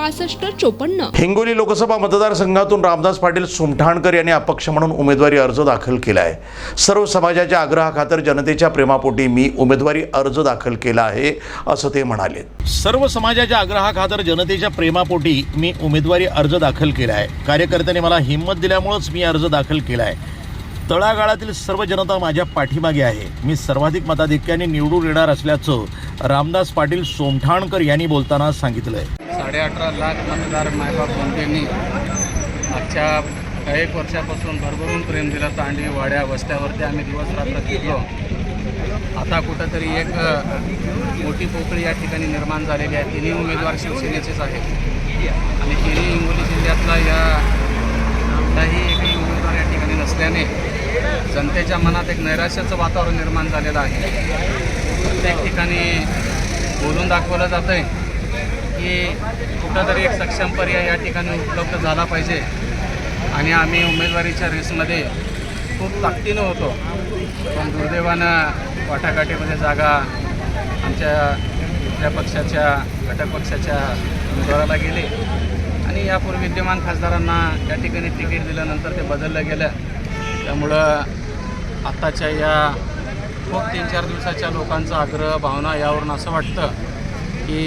पासष्ट चोपन्न. हिंगोली लोकसभा मतदारसंघातून रामदास पाटील सुमठाणकर यांनी अपक्ष म्हणून उमेदवारी अर्ज दाखल केला आहे. सर्व समाजाच्या आग्रहाखातर जनतेच्या प्रेमापोटी मी उमेदवारी अर्ज दाखल केला आहे असं ते म्हणाले. सर्व समाजाच्या आग्रहाखातर जनतेच्या प्रेमापोटी मी उमेदवारी अर्ज दाखल केला आहे. कार्यकर्त्यांनी मला हिंमत दिल्यामुळंच मी अर्ज दाखल केला आहे. तळागाळातील सर्व जनता माझ्या पाठीमागे आहे. मी सर्वाधिक मताधिक्याने निवडून येणार असल्याचं रामदास पाटील सोमठाणकर यांनी बोलताना सांगितलं साडेअठरा अठरा लाख मतदार मायबाप बंधूंनी मागच्या एक वर्षापासून भरभरून प्रेम दिलं तांडी वाड्या वस्त्यावरती आम्ही दिवस रात्र फिरलो. आता कुठंतरी एक मोठी पोकळी या ठिकाणी निर्माण झालेली आहे. तिन्ही उमेदवार शिवसेनेचेच आहेत. आणि तिन्ही हिंगोली जिल्ह्यातला या कुठलाही एकही उमेदवार या ठिकाणी नसल्याने जनतेच्या मनात एक नैराश्याचं वातावरण निर्माण झालेलं आहे. प्रत्येक ठिकाणी बोलून दाखवलं जातं आहे की कुठंतरी एक सक्षम पर्याय या ठिकाणी उपलब्ध झाला पाहिजे. आणि आम्ही उमेदवारीच्या रेसमध्ये खूप ताकदीनं होतो. पण दुर्दैवानं वाटाघाटीमध्ये जागा आमच्या दुसऱ्या पक्षाच्या घटक पक्षाच्या उमेदवाराला गेले. आणि यापूर्वी विद्यमान खासदारांना या ठिकाणी तिकीट दिल्यानंतर ते बदललं गेलं. त्यामुळं आत्ताच्या या खूप तीन चार दिवसाच्या लोकांचा आग्रह भावना यावरून असं वाटतं की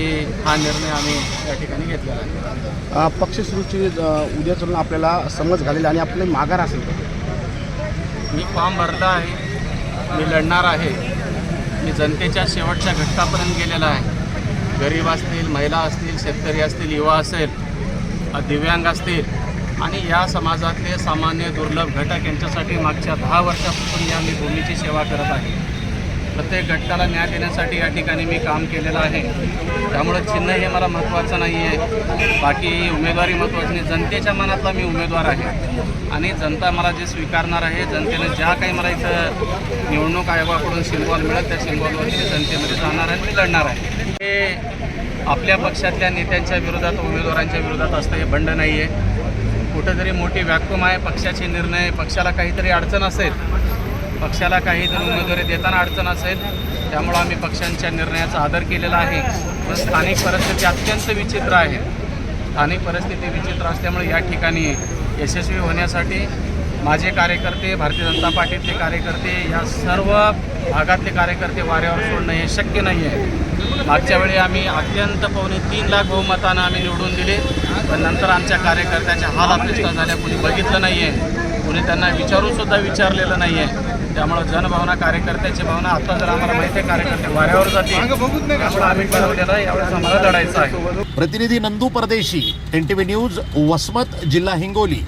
हा निर्णय आम्ही या ठिकाणी घेतलेला आहे. पक्षश्रूची उद्या चलून आपल्याला समज घालेली आणि आपले माघार असेल. मी फॉर्म भरला आहे. मी लढणार आहे. मी जनतेच्या शेवटच्या घटकापर्यंत गेलेला आहे. गरीब असतील महिला असतील शेतकरी असतील युवा असेल दिव्यांग असतील आणि या समाजातले सामान्य दुर्लभ घटक यांच्यासाठी मागच्या दहा वर्षापासून या मी भूमीची सेवा करत आहे. प्रत्येक घटकाला न्याय देण्यासाठी या ठिकाणी मी काम केलेलं आहे. त्यामुळं चिन्ह हे मला महत्त्वाचं नाही आहे. बाकी उमेदवारी महत्त्वाची नाही. जनतेच्या मनातला मी उमेदवार आहे. आणि जनता मला जे स्वीकारणार आहे जनतेनं ज्या काही मला इथं निवडणूक आयोगाकडून सिम्बॉल मिळत त्या सिम्बॉलवरती मी जनतेमध्ये जाणार आहे मी लढणार आहे. हे आपल्या पक्षातल्या नेत्यांच्या विरोधात उमेदवारांच्या विरोधात असतं हे बंड नाही आहे कुठंतरी मोठी व्याकुम आहे पक्षाचे निर्णय पक्षाला काहीतरी अडचण असेल पक्षाला काही काहीतरी उमेदवारी देताना अडचण असेल त्यामुळं आम्ही पक्षांच्या निर्णयाचा आदर केलेला आहे. पण स्थानिक परिस्थिती अत्यंत विचित्र आहे. स्थानिक परिस्थिती विचित्र असल्यामुळे या ठिकाणी यशस्वी होण्यासाठी माझे कार्यकर्ते भारतीय जनता पार्टीतले कार्यकर्ते या सर्व भागातले कार्यकर्ते वाऱ्यावर सोडणं हे शक्य नाही आहे मागच्या वेळी आम्ही अत्यंत पावणे तीन लाख बहुमतानं आम्ही निवडून दिले पण नंतर आमच्या कार्यकर्त्याच्या हाल अपेक्षा झाल्या कोणी बघितलं नाही आहे कोणी त्यांना विचारूनसुद्धा विचारलेलं नाही आहे त्यामुळं जनभावना कार्यकर्त्याची भावना आता जर आम्हाला माहिती आहे कार्यकर्ते वाऱ्यावर जातील. त्यामुळे आम्ही ठरवलेलं आहे यावेळेस आम्हाला लढायचं आहे. प्रतिनिधी Nandu Pardeshi N T V news Vasmat जिल्हा हिंगोली.